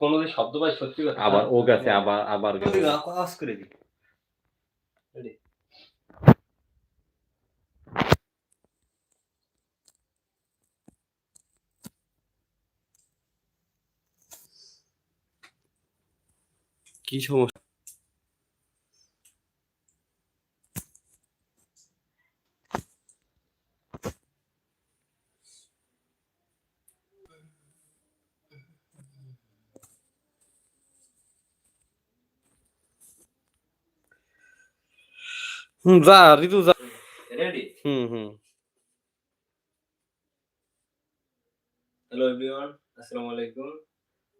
কোনো যে শব্দ পাই সত্যি কথা আবার ও গেছে আবার আবার আওয়াজ করে দি কি সমস্যা? হুম যা ঋতু যা। রেডি হুম হুম। হ্যালো এভরিওয়ান আসসালামু আলাইকুম।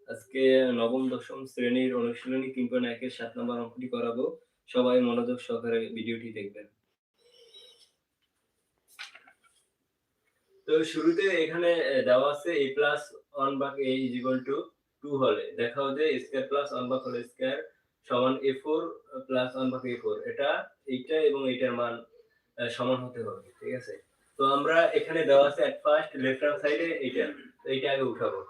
আজকে নবম দশম শ্রেণির অনুশীলনী তিন পয়েন্ট একের সাত নম্বর অঙ্কটি করাবো। সবাই মনোযোগ সহকারে ভিডিওটি দেখবেন। তো শুরুতে এখানে দেওয়া আছে a plus one by a is equal to two হলে। দেখাও যে square plus one by whole square সমান এ ফোর প্লাস ওয়ান ভাগ এ ফোর এটা এইটা এবং এইটার মান সমান হতে হবে, ঠিক আছে? তো আমরা এখানে দেওয়া আছে এট ফার্স্ট লেফট হ্যান্ড সাইডে এইটা এইটা আগে উঠাবো।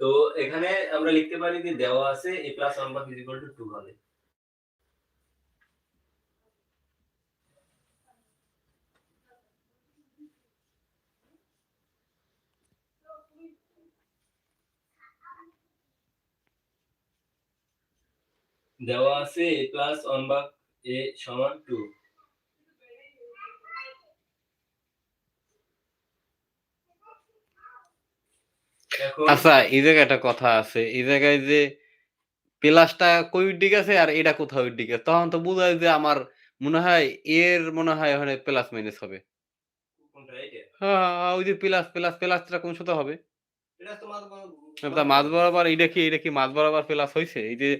তো এখানে আমরা লিখতে পারি যে দেওয়া আছে এ প্লাস ওয়ান ভাগ ইজ ইকুয়াল টু টু হলে দেওয়া আছে a plus one by a সমান টু। আচ্ছা এই জায়গায় একটা কথা আছে। এই জায়গায় যে প্লাসটা কই দিক আছে আর এটা কোথাও দিক আছে তখন তো বোঝা যায় যে আমার মনে হয় এর মনে হয় ওখানে প্লাস মাইনাস হবে। কোনটা এইটা? হ্যাঁ ওই যে প্লাস প্লাস প্লাসটা কোন সাথে হবে? এটা তো মাঝ বরাবর- এইটা কি এটা কি মাঝ বরাবর প্লাস হয়েছে এই যে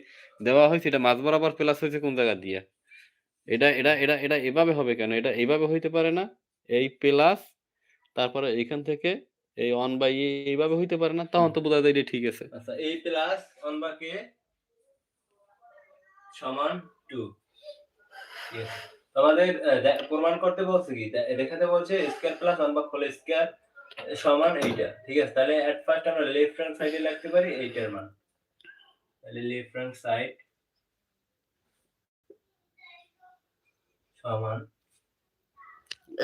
দেওয়া হয়েছে এটা মাঝ বরাবর প্লাস হয়েছে কোন জায়গা দিয়ে? এটা এটা এটা এটা এভাবে হবে কেন? এটা এইভাবে হইতে পারে না। এই প্লাস তারপরে এইখান থেকে এই ওয়ান বাই এইভাবে হইতে পারে না। তখন তো বোঝা যায় এটা ঠিক আছে। আচ্ছা a plus one by a সমান টু দে- প্রমাণ করতে বলছে কি? দেখাতে বলছে square plus one by whole square সমান এইটা। ঠিক আছে? তাহলে এট ফার্স্ট আমরা লেফট হ্যান্ড সাইডে লিখতে পারি এইটার মান। তাহলে লেফট হ্যান্ড সাইড সমান।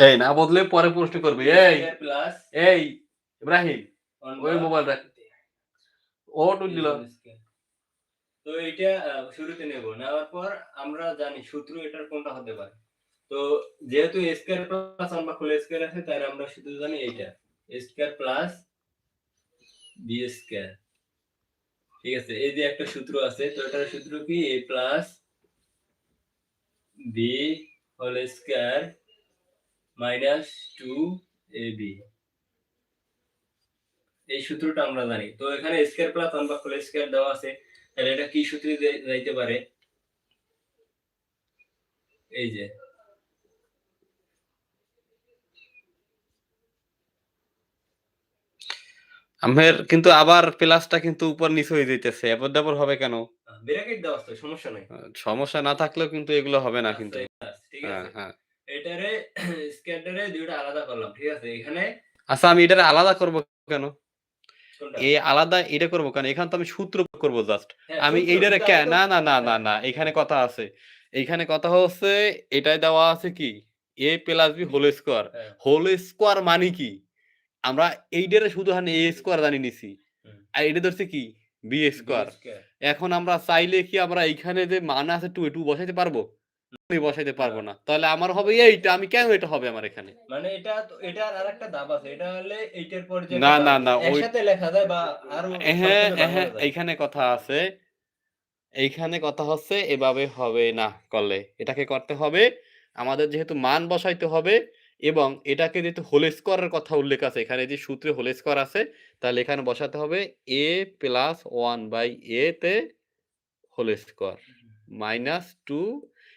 এই না বদলে পরে প্রশ্ন করবে এই। প্লাস এই ইব্রাহিম ওই মোবাইল রাখ ও টুল দিল। তো এইটা আহ, শুরুতে নেব। নেওয়ার পর আমরা জানি সূত্র এটার কোনটা হতে পারে। তো যেহেতু স্কয়ার প্লাস আমরা ফুল স্কয়ার আছে তাই আমরা শুধু জানি এইটা। স্কয়ার প্লাস বি স্কয়ার ঠিক আছে, এই যে একটা সূত্র আছে, তো এটার সূত্র কি? A plus B whole square minus two A B এই সূত্রটা আমরা জানি। তো এখানে স্কয়ার প্লাস ওয়ান বা হোল স্কয়ার দেওয়া আছে। তাহলে এটা কি সূত্রে যাইতে পারে? এই যে আমের কিন্তু আবার প্লাসটা কিন্তু উপর নিচে হয়ে যাইতেছে। এবার দাবর হবে কেন? ব্র্যাকেট দেওয়া আছে সমস্যা নাই। সমস্যা না থাকলেও কিন্তু এগুলো হবে না কিন্তু। আচ্ছা, ঠিক হ্যাঁ আছে। হ্যাঁ। এটারে স্ক্যাটারে দুইটা আলাদা করলাম ঠিক আছে? এখানে আচ্ছা আমি এটা আলাদা করব কেন? এই আলাদা এটা করব কেন? এখানে তো আমি সূত্র করব জাস্ট হ্যাঁ, আমি এইটারে কিন্তু কে? আমি তো- না না না না না এখানে কথা আছে। এইখানে কথা হচ্ছে এটাই দেওয়া আছে কি? A plus B whole square. হ্যাঁ, হোল স্কোয়ার মানে কি? আমরা এইটারে শুধু হানে এ স্কোয়ার জানি নিছি। আর এটা ধরছে কি? বি স্কোয়ার এখন আমরা চাইলে কি আমরা এইখানে যে মান আছে টু টু বসাইতে পারব? বসাইতে পারব না। তাহলে আমার হবে এইটা আমি কেন এটা হবে আমার এখানে? মানে এটা তো এটার আরেকটা ধাপ আছে। এটা হলে এইটার পর যে না, না, না, একসাথে লেখা যায় বা আরও হ্যাঁ হ্যাঁ এইখানে কথা আছে। এইখানে কথা হচ্ছে এভাবে হবে না করলে। এটাকে করতে হবে। আমাদের যেহেতু মান বসাইতে হবে এবং এটাকে যেহেতু হোল স্কোয়ারের কথা উল্লেখ আছে এখানে যে সূত্রে হোল স্কোয়ার আছে তাহলে এখানে বসাতে হবে A plus one by A তে হোল স্কোয়ার মাইনাস টু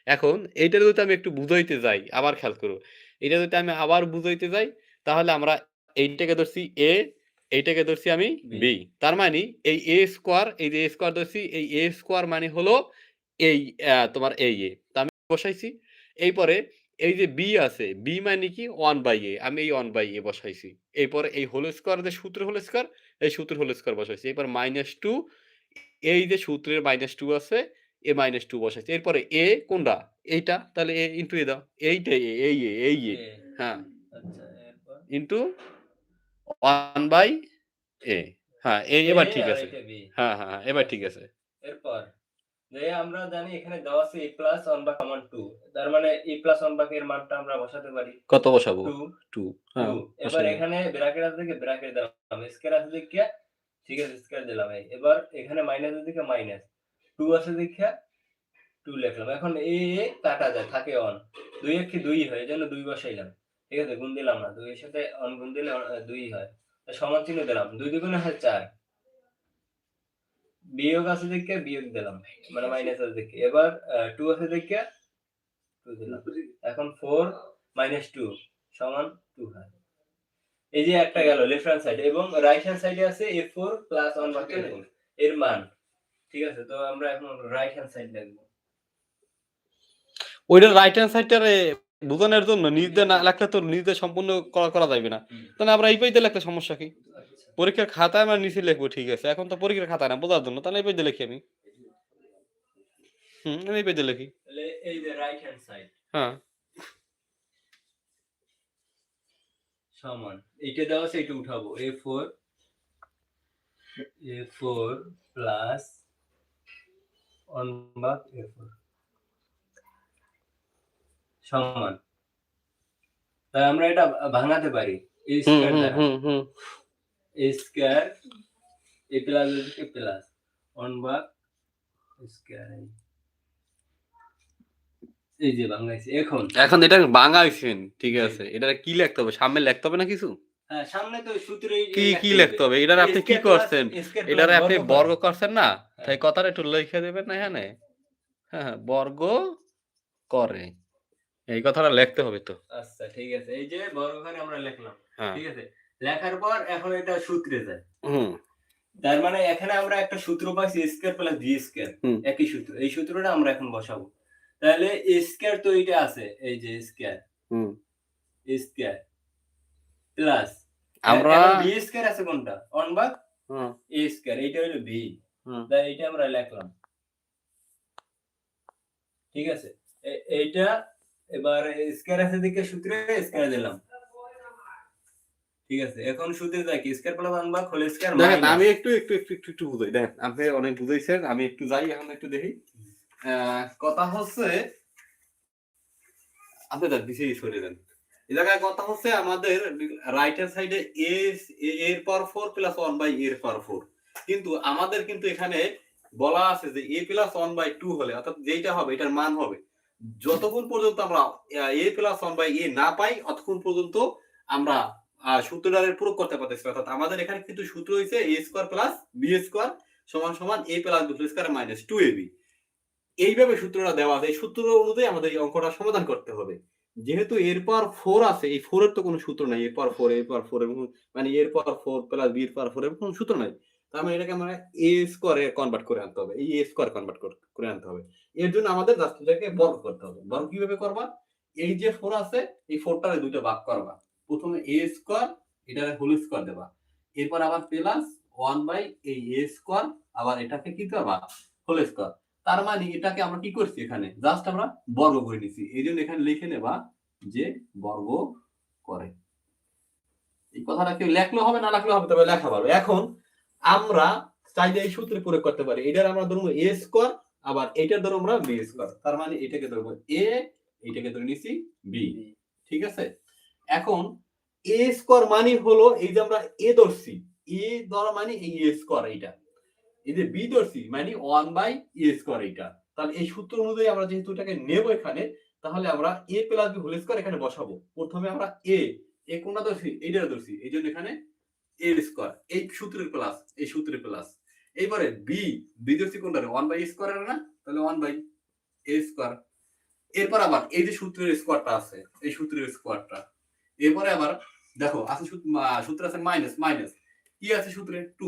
এখন এইটা যদি আমি একটু বুঝাইতে যাই আবার খেয়াল করো এটা যদি আমি আবার বুঝাইতে যাই তাহলে আমরা এইটাকে ধরছি এ এইটাকে ধরছি আমি বি তার মানে এই এ স্কোয়ার এই যে এ স্কোয়ার ধরছি এই এ স্কোয়ার মানে হলো এই তোমার এই এ তা আমি বসাইছি। এই পরে এই যে বি আছে বি মানে কি? ওয়ান বাই এ আমি এই ওয়ান বাই এ বসাইছি। এরপরে এই হোল স্কোয়ার যে সূত্র হোল স্কোয়ার এই সূত্র হোল স্কোয়ার বসাইছি। এরপর মাইনাস টু এই যে সূত্রের মাইনাস টু আছে এ মাইনাস টু বসাইছি। এরপরে এ কোনটা? এইটা? তাহলে এ ইন্টু এ দাও। এইটা এ এই এ এই এ হ্যাঁ। আচ্ছা ইন্টু ওয়ান বাই এ হ্যাঁ এবার ঠিক আছে। হ্যাঁ হ্যাঁ হ্যাঁ, এবার ঠিক আছে। এরপর? যে আমরা জানি এখানে দেওয়া আছে a প্লাস 1 বাই কমন 2 তার মানে a প্লাস 1 বাই এর মানটা আমরা বসাতে পারি। কত বসাবো? 2 টু। হ্যাঁ এবার এখানে ব্র্যাকেট আছে দেখে ব্র্যাকেট দিলাম। স্কয়ার আছে দেখে ঠিক আছে স্কয়ার দিলাম। এই এবার এখানে মাইনাস আছে দেখে মাইনাস। 2 আছে দেখে 2 লিখলাম। এখন এ এ কাটা যায় থাকে অন 2 এর কি 2 হয়? এজন্য 2 বসাইলাম। ঠিক আছে গুণ দিলাম না। 2 এর সাথে অন গুণ দিলে 2 হয়। সমান চিহ্ন দিলাম। 2 দ্বিগুণে হয় 4 বিয়োগ আছে দেখে বিয়োগ দিলাম। মানে মাইনাস আছে। দেখে। এবার 2 আছে দেখে 2 দিলাম। এখন ফোর মাইনাস 2 সমান 2 হয়। এই যে একটা গেল লেফট হ্যান্ড সাইড এবং রাইট হ্যান্ড সাইডে আছে এ ফোর প্লাস 1 বাই এর মান। ঠিক আছে তো আমরা এখন রাইট হ্যান্ড সাইড লিখব ওইটা রাইট হ্যান্ড সাইডটারে বোঝানোর জন্য নিজে না লেখলে তো নিজে সম্পূর্ণ করা করা যাবে না। তাহলে আমরা এই পেজে লিখলে সমস্যা কি? পরীক্ষার খাতায় আমরা নিচে লিখব ঠিক আছে? এখন তো পরীক্ষার খাতা না বোঝার জন্য। তাহলে এই পেজে লিখি আমি। হুম আমি এই পেজে লিখি। তাহলে এই যে রাইট হ্যান্ড সাইড হ্যাঁ। সমান। এইটা দেওয়া আছে এটা উঠাবো। A4 a4 প্লাস 1 ভাগ a4 সমান। তাই আমরা এটা ভাঙাতে পারি a square square a plus a plus 1 ভাগ স্কয়ার এই যে ভাঙাইছি এখন? এখন এটা বাঙাইছেন ঠিক আছে। এটা কি লিখতে হবে? সামনে লিখতে হবে না কিছু? হ্যাঁ সামনে তো সূত্রে কি কি লিখতে হবে? এটার আপনি কি করছেন? এটারে আপনি বর্গ। করছেন না? তাই কথাটা একটু লিখে দেবেন না এখানে? হ্যাঁ হ্যাঁ, বর্গ করে। এই কথাটা লিখতে হবে তো। আচ্ছা ঠিক আছে। এই যে বর্গঘরে আমরা লিখলাম হ্যাঁ। ঠিক আছে? লেখার পর এখন এটা সূত্রে যায়। তার মানে এখানে আমরা একটা সূত্র পাইছি স্কয়ার প্লাস বি স্কয়ার একই সূত্র। এই সূত্রটা আমরা এখন বসাবো। তাহলে স্কয়ার তো এটা আছে এই যে স্কয়ার হুম। স্কয়ার প্লাস আমরা বি স্কয়ার আছে কোনটা? 1 ভাগ হুম, এ স্কয়ার এটা হলো ভি। তাই এটা আমরা লিখলাম। ঠিক আছে? এইটা এবার স্কয়ার আছে দিকে সূত্রে স্কয়ার দিলাম। ঠিক আছে এখন সূত্রে যাই কি স্কয়ার প্লাস 1 ভাগ হোল স্কয়ার দেখেন আমি একটু একটু একটু একটু একটু বুঝাই। দেখেন আপনি অনেক বুঝাইছেন আমি একটু যাই এখন একটু দেখি। কথা হচ্ছে আপনি দেন পিছিয়ে সরে দেন। এই জায়গায় কথা হচ্ছে আমাদের রাইট হ্যান্ড সাইডে এ এর power four plus one by এর পাওয়ার ফোর কিন্তু আমাদের কিন্তু এখানে বলা আছে যে A plus one by two হলে অর্থাৎ যেটা হবে এটার মান হবে। যতক্ষণ পর্যন্ত আমরা A plus one by A না পাই ততক্ষণ পর্যন্ত আমরা আহ, সূত্রটারে প্রয়োগ করতে পারতেছি অর্থাৎ আমাদের এখানে কিন্তু সূত্র হয়েছে A square plus B square সমান সমান A plus B square minus two A B এইভাবে সূত্রটা দেওয়া আছে। এই সূত্র অনুযায়ী আমাদের এই অঙ্কটা সমাধান করতে হবে। যেহেতু এর পর ফোর আছে এই ফোর এর তো কোনো সূত্র নাই। এর পর ফোর এর পর ফোর এবং মানে এর পর ফোর প্লাস বি এর পর ফোর এর কোনো সূত্র নাই। তার মানে এটাকে আমরা এ স্কোয়ারে কনভার্ট করে আনতে হবে। এই এ স্কোয়ার কনভার্ট করে আনতে হবে। এর জন্য আমাদের জাস্ট এটাকে বর্গ করতে হবে। বর্গ কীভাবে করবা? এই যে ফোর আছে এই ফোরটারে দুইটা ভাগ করবা। প্রথমে এ স্কোয়ার এটারে হোল স্কোয়ার দেবা। এরপর আবার প্লাস ওয়ান বাই এই এ স্কোয়ার আবার এটাকে কি করবা? হোল স্কোয়ার তার মানে এটাকে আমরা কি করছি এখানে? জাস্ট আমরা বর্গ করে নিছি। এই জন্য এখানে লিখে নেবা যে বর্গ করে। এই কথাটা কেউ লেখলেও হবে না লেখলে হবে তবে লেখা ভালো। এখন আমরা চাইলে এই সূত্রে প্রয়োগ করতে পারি। এটার আমরা ধরবো এ স্কোয়ার আবার এটার ধরো আমরা বি স্কোয়ার তার মানে এটাকে ধরবো এ এটাকে ধরে নিছি বি ঠিক আছে? এখন এ স্কোয়ার মানে হলো এই যে আমরা এ ধরছি। এ ধরা মানে এই এ স্কোয়ার এইটা। এই যে বি ধরছি মানে ওয়ান বাই এ স্কোয়ার এইটা। তাহলে এই সূত্র অনুযায়ী আমরা যেহেতু এটাকে নেব এখানে, তাহলে আমরা A plus B whole square এখানে বসাবো। প্রথমে আমরা এ এ কোনটা ধরছি? এইটা ধরছি। এই জন্য এখানে এ স্কোয়ার এই সূত্রের প্লাস এই সূত্রের প্লাস এইবারে বি বি ধরছি কোনটা ওয়ান বাই স্কোয়ার না? তাহলে ওয়ান বাই এ স্কোয়ার এরপর আবার এই যে সূত্রের স্কোয়ারটা আছে, এই সূত্রের স্কোয়ারটা এরপরে আবার দেখো আছে সূত্র আছে মাইনাস মাইনাস কি আছে সূত্রে? টু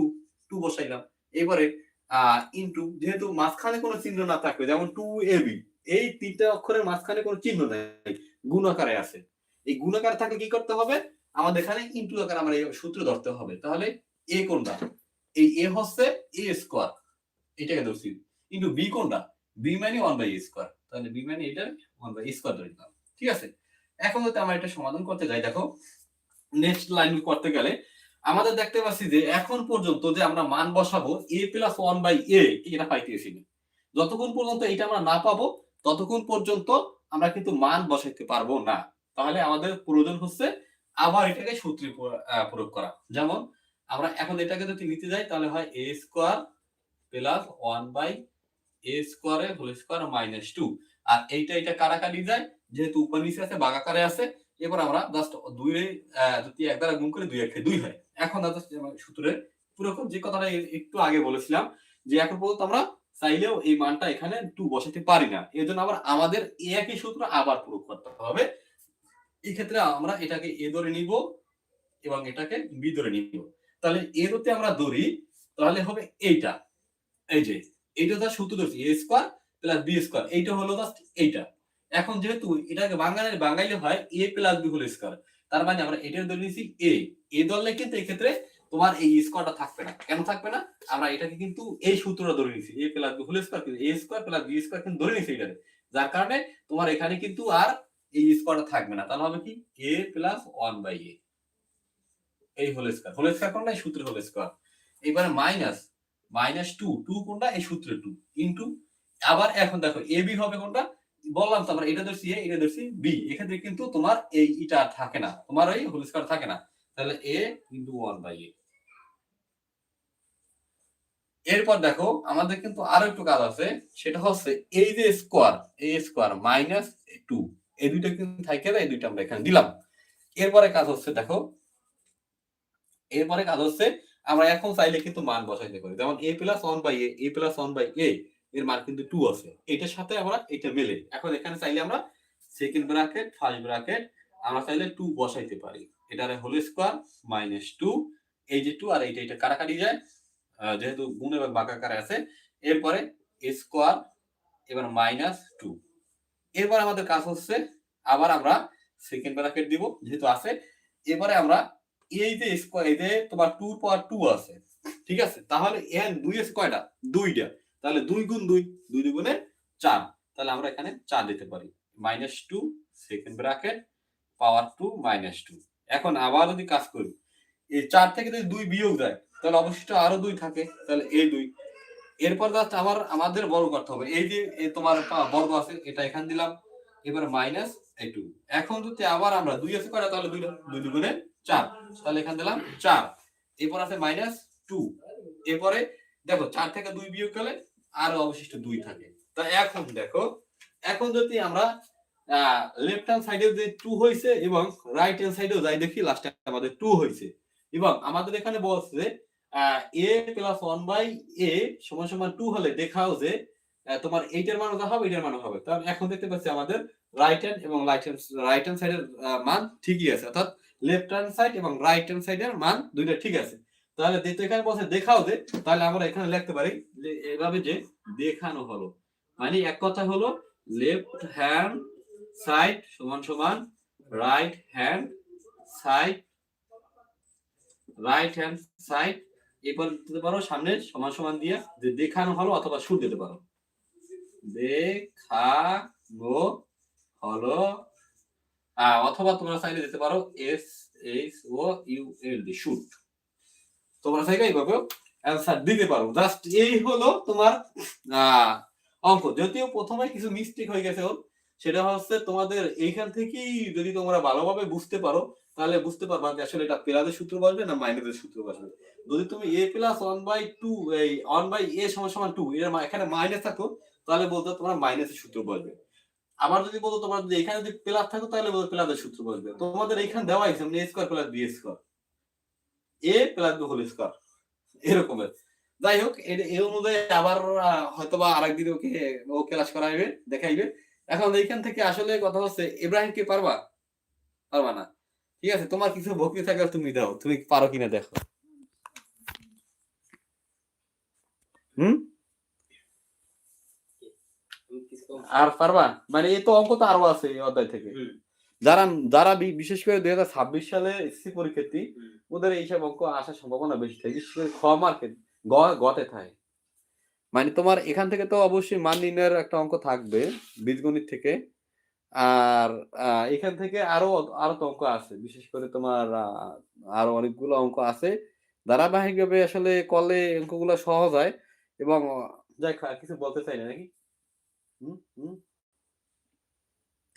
টু বসাইলাম। এবারে ইনটু যেহেতু মাঝখানে কোনো চিহ্ন না থাকবে, যেমন টু এ বি এই তিনটা অক্ষরের মাঝখানে কোনো চিহ্ন নাই, গুণ আকারে আছে। এই গুণ আকারে থাকলে কি করতে হবে? আমাদের এখানে ইনটু আকারে আমরা এই সূত্র ধরতে হবে। তাহলে এ কোনটা? এই এ হচ্ছে এ স্কোয়ার এটাকে ধরছি। ইনটু বি কোনটা? বি মানে ওয়ান বাই স্কোয়ার তাহলে বি মানে এটা ওয়ান বাই স্কোয়ার ধরে নিলাম। ঠিক আছে? এখন যদি আমরা এটা সমাধান করতে যাই। দেখো নেক্সট লাইন করতে গেলে আমাদের দেখতে পাচ্ছি যে এখন পর্যন্ত যে আমরা মান বসাবো A plus one by A এটা পাইতেছি না যতক্ষণ পর্যন্ত এটা আমরা না পাবো, ততক্ষণ পর্যন্ত আমরা কিন্তু মান বসাইতে পারব না। তাহলে আমাদের প্রয়োজন হচ্ছে আবার এটাকে সূত্রে প্রয়োগ করা। যেমন আমরা এখন এটাকে যদি নিতে যাই, তাহলে হয় A square plus one by A স্কোয়ারে হোল স্কোয়ার মাইনাস টু আর এইটা এটা কারাকারি যায়? যেহেতু উপর নিচে আছে, বাগাকারে আছে, এবার আমরা জাস্ট দুই যদি এক দ্বারা গুণ করে দুই একে দুই হয়। এখন সূত্রে পুরো যে কথাটা একটু আগে বলেছিলাম, যে এখন পর্যন্ত আমরা চাইলেও এই মানটা এখানে টু বসাতে পারি না। এর জন্য আবার আমাদের এ একই সূত্র আবার প্রয়োগ করতে হবে। এই ক্ষেত্রে আমরা এটাকে এ ধরে নিব এবং এটাকে বি ধরে নিব। তাহলে এ ধরতে আমরা ধরি, তাহলে হবে এইটা। এই যে, এইটা তার সূত্র ধরছি A square plus B square এইটা হলো জাস্ট এইটা। এখন যেহেতু এটাকে বাঙালি বাঙালি হয় A plus B whole square তার মানে আমরা এটা ধরে নিয়েছি এ এ ধরলে কিন্তু এই ক্ষেত্রে তোমার এই স্কোয়ারটা থাকবে না। কেন থাকবে না? আমরা এটাকে কিন্তু এই সূত্রটা ধরে নিয়েছি। A plus B whole square কিন্তু A square plus B square কিন্তু ধরে নিয়েছি এটাকে। যার কারণে তোমার এখানে কিন্তু আর এই স্কোয়ারটা থাকবে না। তাহলে হবে কি? A plus one by A এই হোল স্কোয়ার হোল স্কোয়ার কোনটা? এই সূত্রের হোল স্কোয়ার এবারে মাইনাস মাইনাস টু টু কোনটা? এই সূত্রে টু ইন্টু আবার এখন দেখো এ বি হবে কোনটা? বললাম তো আমরা এটা ধরছি এ, এটা ধরছি বি। এক্ষেত্রে কিন্তু তোমার এই ইটা থাকে না, তোমার ওই হোল স্কোয়ার থাকে না। তাহলে A into one by A এরপর দেখো, আমাদের কিন্তু আরও একটু কাজ আছে, সেটা হচ্ছে এই যে square A square minus two এই দুইটা কিন্তু থাকে না, এই দুইটা আমরা এখানে দিলাম। এরপরে কাজ হচ্ছে দেখো, এরপরে কাজ হচ্ছে আমরা এখন চাইলে কিন্তু মান বসাইতে পারি। যেমন A plus one by A plus one by A এর মান কিন্তু টু আছে। এটার সাথে আমরা এটা মেলে। এখন এখানে চাইলে আমরা সেকেন্ড ব্র্যাকেট ফার্স্ট ব্র্যাকেট আমরা চাইলে টু বসাইতে পারি। এটার হোল স্কোয়ার মাইনাস টু এই যে টু আর এইটা এটা কাটাকাটি যায়? যেহেতু গুণ এবং বাঁকাকারে আছে, এরপরে স্কোয়ার এবার মাইনাস টু এরপর আমাদের কাজ হচ্ছে, আবার আমরা সেকেন্ড ব্র্যাকেট দিব, যেহেতু আছে। এবারে আমরা এই যে স্কোয়ার এই যে তোমার টু পাওয়ার টু আছে, ঠিক আছে? তাহলে এন দুই স্কোয়ারটা দুইটা। তাহলে দুই গুণ দুই দুই দুগুণে চার। তাহলে আমরা এখানে চার দিতে পারি। Minus two second bracket power two minus two এখন আবার যদি কাজ করি, এই চার থেকে যদি দুই বিয়োগ দেয়, তাহলে অবশিষ্ট আরও দুই থাকে, তাহলে এই দুই। এরপর জাস্ট আবার আমাদের বর্গ করতে হবে। এই যে তোমার বর্গ আছে, এটা এখান দিলাম। এবার মাইনাস এই টু এখন যদি আবার আমরা দুই আছে কয়টা, তাহলে দুই দুই দুগুণে চার। তাহলে এখান দিলাম চার। এরপর আছে মাইনাস টু এরপরে দেখো, চার থেকে দুই বিয়োগ করলে আরও অবশিষ্ট দুই থাকে। তা এখন দেখো, এখন যদি আমরা লেফট হ্যান্ড সাইডে যে টু হয়েছে এবং রাইট হ্যান্ড সাইডেও যাই দেখি লাস্টে আমাদের টু হয়েছে। এবং আমাদের এখানে বলছে A plus one by A সমান সমান টু হলে দেখাও যে তোমার এইটার মান যা হবে এটার মান হবে। তাহলে এখন দেখতে পাচ্ছি আমাদের রাইট হ্যান্ড এবং রাইট হ্যান্ড রাইট হ্যান্ড সাইডের মান ঠিকই আছে। অর্থাৎ লেফট হ্যান্ড সাইড এবং রাইট হ্যান্ড সাইডের মান দুইটা ঠিক আছে। তাহলে এখানে বলছে দেখাও যে তাহলে আমরা এখানে লিখতে পারি যে এভাবে যে দেখানো হলো। মানে এক কথা হলো লেফট হ্যান্ড সাইড সমান সমান right hand side right hand side এরপর দিতে পারো সামনে সমান সমান দিয়ে যে দেখানো হলো অথবা সুর দিতে পারো। দেখানো হলো অথবা তোমরা চাইলে দিতে পারো S H O U L D should তোমরা চাইলে এইভাবে অ্যান্সার দিতে পারো। জাস্ট এই হলো তোমার অঙ্ক। যদিও প্রথমে কিছু মিস্টেক হয়ে গেছে সেটা হচ্ছে তোমাদের এইখান থেকেই যদি তোমরা ভালোভাবে বুঝতে পারো, তাহলে বুঝতে পারবা যে আসলে এটা প্লাসের সূত্র বসবে না মাইনাসের সূত্র বসবে। যদি তুমি A plus one by two এই ওয়ান বাই এ সমান সমান টু এর এখানে মাইনাস থাকো, তাহলে বলতো তোমার মাইনাসের সূত্র বসবে। আবার যদি বলতো তোমার যদি এখানে যদি প্লাস থাকো, তাহলে বলতো প্লাসের সূত্র বসবে। তোমাদের এখানে দেওয়া হয়েছে A square plus B square A plus B whole square এরকমের। যাই হোক এই অনুযায়ী আবার হয়তোবা আরেকদিন ওকে ও ক্লাস করাইবে দেখাইবে। এখন এইখান থেকে আসলে কথা হচ্ছে ইব্রাহিম কে পারবা? পারবা না। ঠিক আছে তোমার কিছু ভক্তি থাকলে তুমি দাও তুমি পারো কিনা দেখো। হুম? আর পারবা? মানে এই তো অঙ্ক তো আরও আছে এই অধ্যায় থেকে। যারা যারা বিশেষ করে দুই হাজার ছাব্বিশ সালে এসসি পরীক্ষার্থী ওদের এইসব অঙ্ক আসার সম্ভাবনা বেশি থাকে। বিশেষ করে খ মার্কেট গ গতে থাকে। মানে তোমার এখান থেকে তো অবশ্যই মান নির্ণয়ের একটা অঙ্ক থাকবে বীজগণিত থেকে। আর এখান থেকে আরও আরও তো অঙ্ক আছে। বিশেষ করে তোমার আরও অনেকগুলো অঙ্ক আছে। ধারাবাহিকভাবে আসলে করলে অঙ্কগুলো সহজ হয় এবং যাই কিছু বলতে চাই না নাকি? হুম হুম।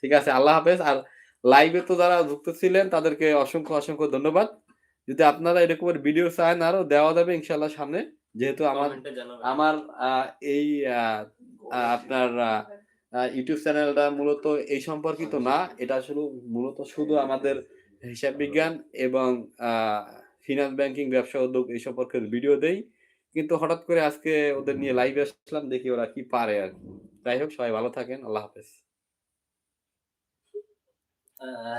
ঠিক আছে আল্লাহ হাফেজ। আর লাইভে তো যারা যুক্ত ছিলেন তাদেরকে অসংখ্য অসংখ্য ধন্যবাদ। যদি আপনারা এরকমের ভিডিও চান আরও দেওয়া যাবে ইনশাল্লাহ সামনে। যেহেতু আমার আমার এই আপনার ইউটিউব চ্যানেলটা মূলত এই সম্পর্কিত না। এটা আসলে মূলত শুধু আমাদের হিসাব বিজ্ঞান এবং ফিনান্স ব্যাংকিং ব্যবসা উদ্যোগ এই সম্পর্কে ভিডিও দেই। কিন্তু হঠাৎ করে আজকে ওদের নিয়ে লাইভে আসলাম দেখি ওরা কি পারে আর কি। যাই হোক সবাই ভালো থাকেন। আল্লাহ হাফেজ। Uh,